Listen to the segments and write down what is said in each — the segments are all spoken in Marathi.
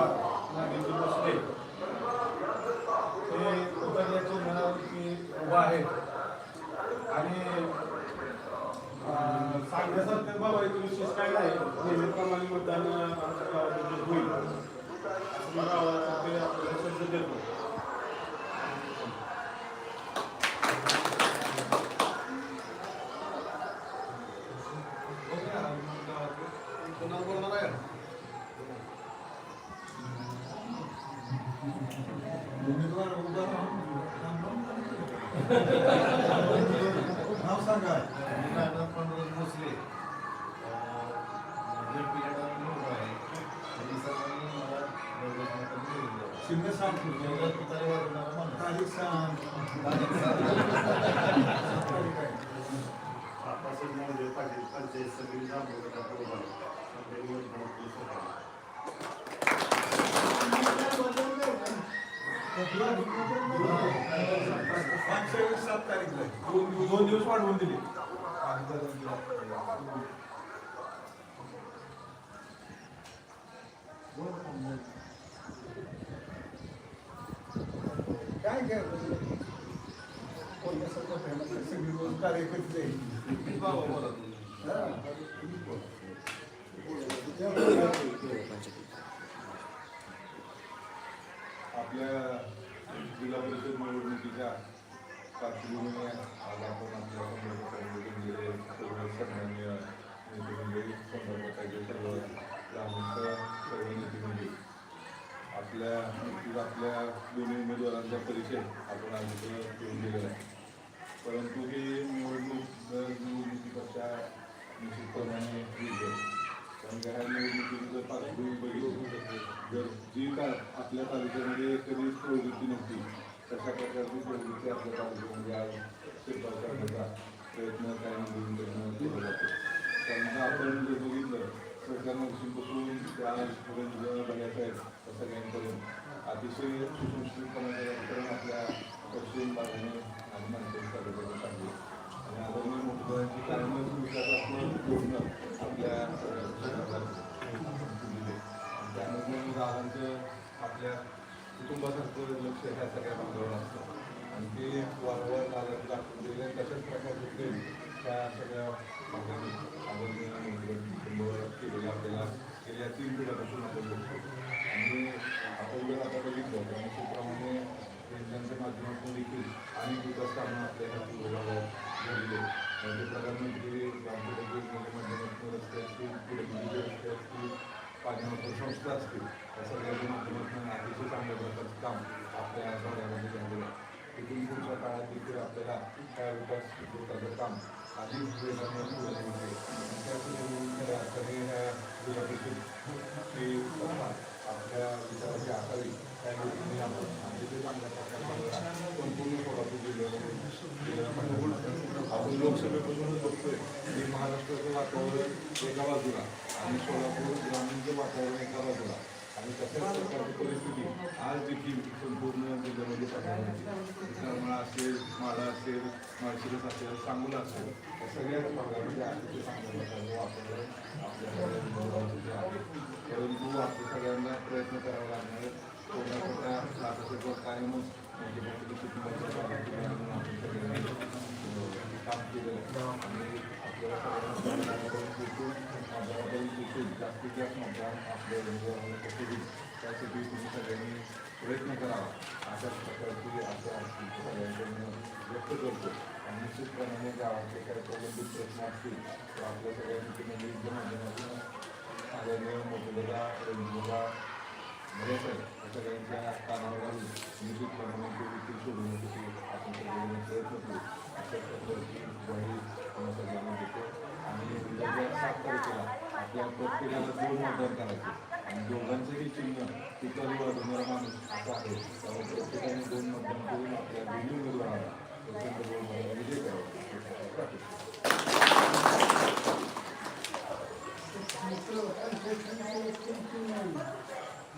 उमेदवार नागेंद्र भोसले हे उतरण्याचे मनावरती उभा आहे आणि अं, सांगण्यासारखं बाबा इथे विशेष काय नाही नेहमीप्रमाणे मतदान आमच्या गावामध्ये होईल असं मला गावातर्फे आपल्याला शब्द देतो उमेदवार उभा राहून नाव सांगा भोसले जडपीठात उभा आहे सर्वांनी मला द्यावं. चिन्ह सांग. तारीख सांग आताचं म्हणजे पाटील पंचायत समिती जांभूळचा प्रोग्राम आपल्या निवडणुकीत होता. पाचशे वीस सात तारीखला आहे. दोन दिवस वाढवून दिले. काय काय सगळी रोज कार्यकर्ते बाबा बोला तुम्ही. आपल्या जिल्हा परिषद निवडणुकीच्या पार्श्वभूमीने आज आपण आपल्या संदर्भात गेले सर्व सन्मान्य नेते मंडळी सर्व ग्रामस्थ सर्व आपल्या आपल्या दोन्ही उमेदवारांचा परिचय आपण आज घेऊन दिलेला आहे. परंतु ही निवडणूक दर निवडणुकीपेक्षा निश्चितप्रमाणे कारण का ह्या निवडणुकीची जर पार्श्वभूमी बघितली जर जी का आपल्या तालुक्यामध्ये कधीच प्रवृत्ती नव्हती तशा प्रकारची प्रवृत्ती आपल्या तालुक्यामध्ये आज शिरकाव करण्याचा प्रयत्न काही निवडणुकीनं केला जातो. त्यांना आपण जर बघितलं सरकारनं वर्षीपासून ते आजपर्यंत बघायचं आहे सगळ्यांपर्यंत अतिशय सुसंस्कृतपणाचं राजकारण आपल्या पश्चिम भागाने आणि माणसाच्या आणि आदरणीय मुख्यमंत्री कारण विकासात्मक धोरणं आपल्या सरकारला दिली. गावांचं आपल्या कुटुंबासारखं लक्ष ह्या सगळ्या भागावर असतं. आणि ते वारंवार दादा दाखवून दिले तशाच प्रकारचे प्रेम त्या सगळ्या भागाने आदरणीय कुटुंबावर कुटुंब केलेलं आपल्याला गेल्या तीन पिढ्यापासून आपण बघतो. आणि आपण जर आता बघितलं तर काम आपल्या भागामध्ये झालेलं आहे. तिथून पुढच्या काळात देखील आपल्याला काय विकास विकासाचं काम अधिक वेगाने पुढे नेऊ नये. आणि आपल्या विचाराची असावी त्या दृष्टीने आपण अतिशय चांगल्या प्रकारे संपूर्ण सोलापूर जिल्ह्यामध्ये आपण लोकसभेपासूनच बघतोय की महाराष्ट्राचं वातावरण एका बाजूला आणि सोलापूर ग्रामीणचं वातावरण एका बाजूला. आणि तशाच प्रकारची परिस्थिती आज देखील संपूर्ण जिल्ह्यामध्ये साकारली त्यामुळे असेल माळा असेल माळशिरस असेल सांगोला असेल या सगळ्याच भागामध्ये अतिशय चांगल्या प्रकारचं वातावरण आहे परंतु आपल्या सगळ्यांना प्रयत्न करावा लागणार आहे. कोणाकोणत्या लाटाचे कायमच म्हणजे कुटुंबाच्या काम केलेलं आणि आपल्याला सगळ्यांना तिथून आजाराबद्दल तिथून जास्तीत जास्त मतदान आपल्या उमेदवाराला कसं होईल त्यासाठी तुम्ही सगळ्यांनी प्रयत्न करावा अशाच प्रकारची आशा सगळ्यांकडून व्यक्त करतो आणि निश्चितप्रमाणे गावाचे काही प्रलंबित प्रश्न असतील तर आपल्या सगळ्या मित्रमंडळींच्या माध्यमातून आदरणीय मोठेदादा रणजितदादा सगळ्यांच्या कानावर घालून निश्चितप्रमाणे देखील आपण सगळ्यांनी प्रयत्न करू. आपण सगळ्यांना देतो आणि उद्याच्या सात तारखेला आपल्या प्रत्येकाला दोन मतदान करायचे. आणि दोघांचंही चिन्ह तुतारी वाजवणारा माणूस असा आहे. त्यामुळे प्रत्येकाने दोन मतदान करून आपल्या दोन्ही उमेदवाराला प्रचंड विजय करावा.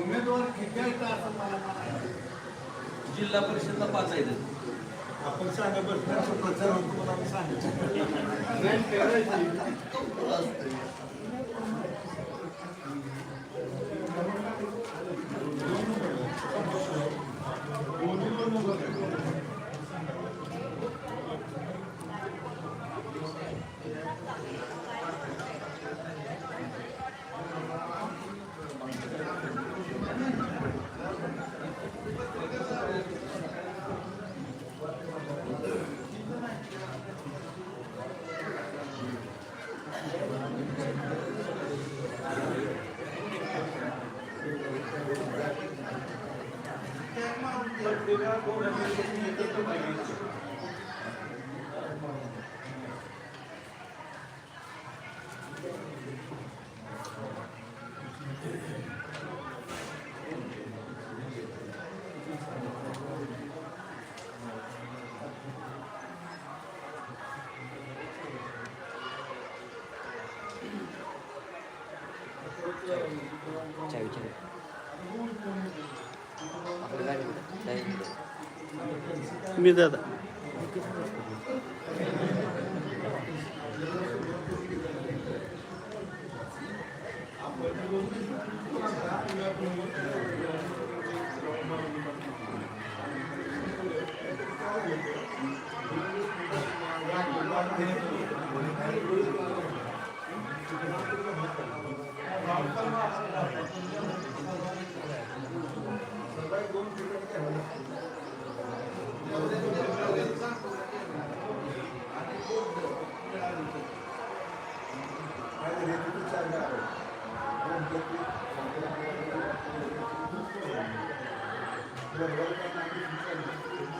उमेदवार किती आहेत असं मला. जिल्हा परिषदला पाच आहेत. आपण सांगा बरं प्रचार होतो म्हणून आम्ही सांगितलं नाही, करायचं. कौतुक असतंय. मी दादा. लाइट जरा